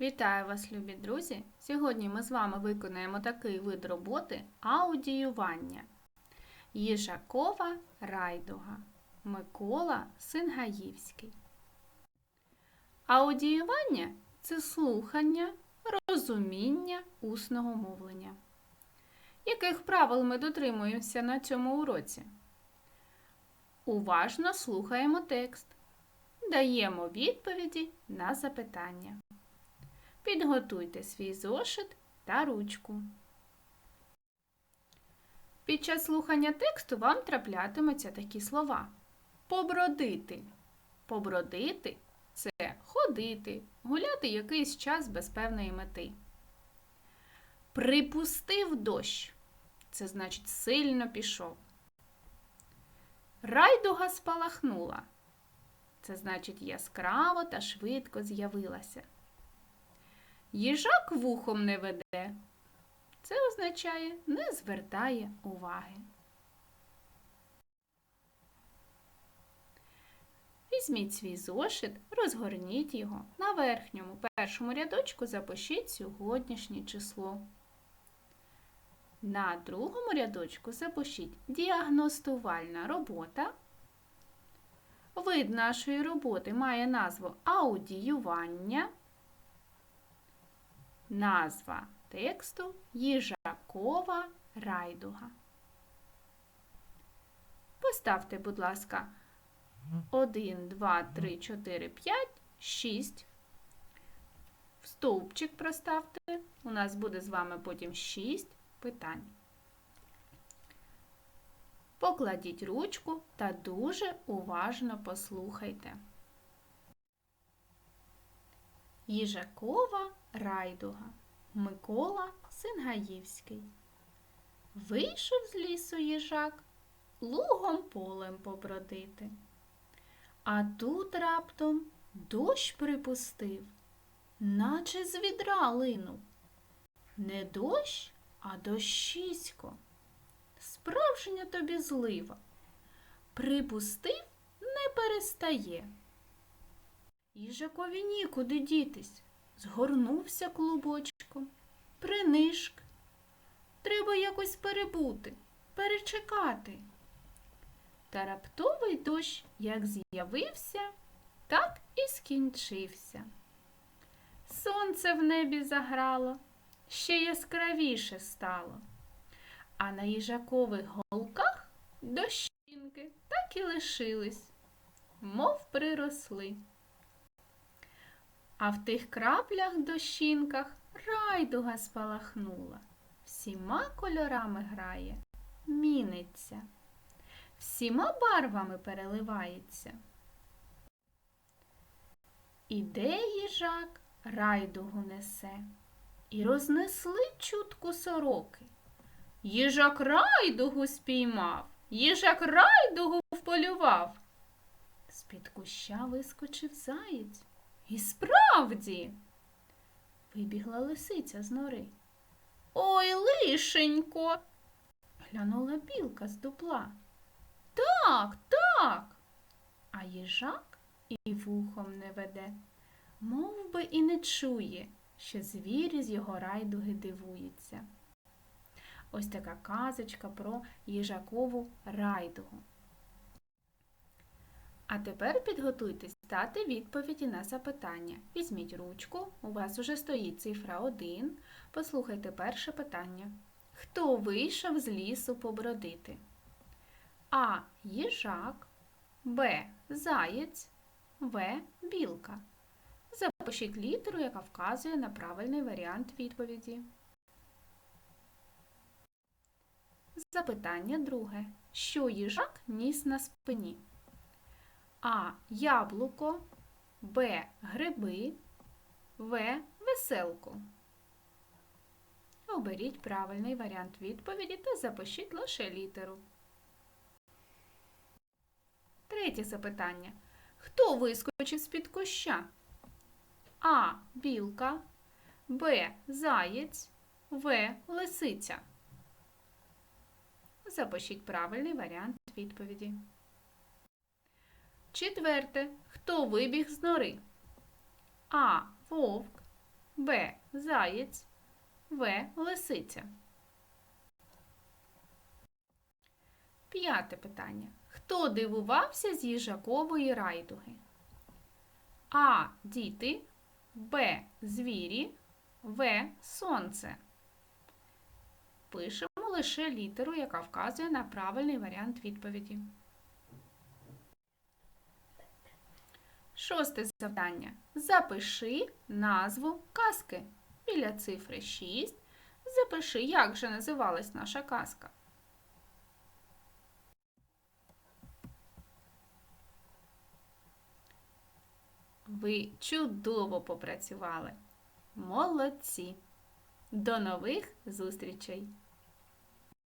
Вітаю вас, любі друзі! Сьогодні ми з вами виконаємо такий вид роботи аудіювання. Їжакова райдуга. Микола Сингаївський. Аудіювання це слухання, розуміння усного мовлення. Яких правил ми дотримуємося на цьому уроці? Уважно слухаємо текст. Даємо відповіді на запитання. Підготуйте свій зошит та ручку. Під час слухання тексту вам траплятимуться такі слова: побродити. Побродити це ходити, гуляти якийсь час без певної мети. Припустив дощ. Це значить сильно пішов. Райдуга спалахнула. Це значить яскраво та швидко з'явилася. Їжак вухом не веде. Це означає не звертає уваги. Візьміть свій зошит, розгорніть його. На верхньому першому рядочку запишіть сьогоднішнє число. На другому рядочку запишіть діагностувальна робота. Вид нашої роботи має назву аудіювання. Назва тексту Їжакова райдуга. Поставте, будь ласка, 1, 2, 3, 4, 5, 6. В стовпчик проставте. У нас буде з вами потім 6 питань. Покладіть ручку та дуже уважно послухайте. Їжакова райдуга Микола Сингаївський. Вийшов з лісу їжак лугом полем побродити. А тут раптом дощ припустив, наче з відра линув. Не дощ, а дощисько. Справжня тобі злива. Припустив, не перестає. Їжакові нікуди дітись, згорнувся клубочком, принишк. Треба якось перебути, перечекати. Та раптовий дощ як з'явився, так і скінчився. Сонце в небі заграло, ще яскравіше стало, а на їжакових голках дощинки так і лишились, мов приросли. А в тих краплях дощинках райдуга спалахнула, всіма кольорами грає, міниться, всіма барвами переливається. Іде їжак, райдугу несе, і рознесли чутку сороки. Їжак райдугу спіймав, їжак райдугу вполював. З-під куща вискочив заєць. І справді, вибігла лисиця з нори. Ой, лишенько, глянула білка з дупла. Так, так. А їжак і вухом не веде, мов би і не чує, що звір з його райдуги дивується. Ось така казочка про їжакову райдугу. А тепер підготуйтесь дати відповіді на запитання. Візьміть ручку, у вас уже стоїть цифра 1. Послухайте перше питання. Хто вийшов з лісу побродити? А. Їжак, Б. Заєць, В. Білка. Запишіть літеру, яка вказує на правильний варіант відповіді. Запитання друге. Що їжак ніс на спині? А. Яблуко, Б. Гриби, В. Веселку. Оберіть правильний варіант відповіді та запишіть лише літеру. Третє запитання. Хто вискочив з-під куща? А. Білка, Б. Заєць, В. Лисиця. Запишіть правильний варіант відповіді. Четверте. Хто вибіг з нори? А. Вовк, Б. Заєць. В. Лисиця. П'яте питання. Хто дивувався з їжакової райдуги? А. Діти. Б. Звірі. В. Сонце. Пишемо лише літеру, яка вказує на правильний варіант відповіді. Шосте завдання. Запиши назву казки. Біля цифри 6 запиши, як же називалась наша казка. Ви чудово попрацювали. Молодці! До нових зустрічей!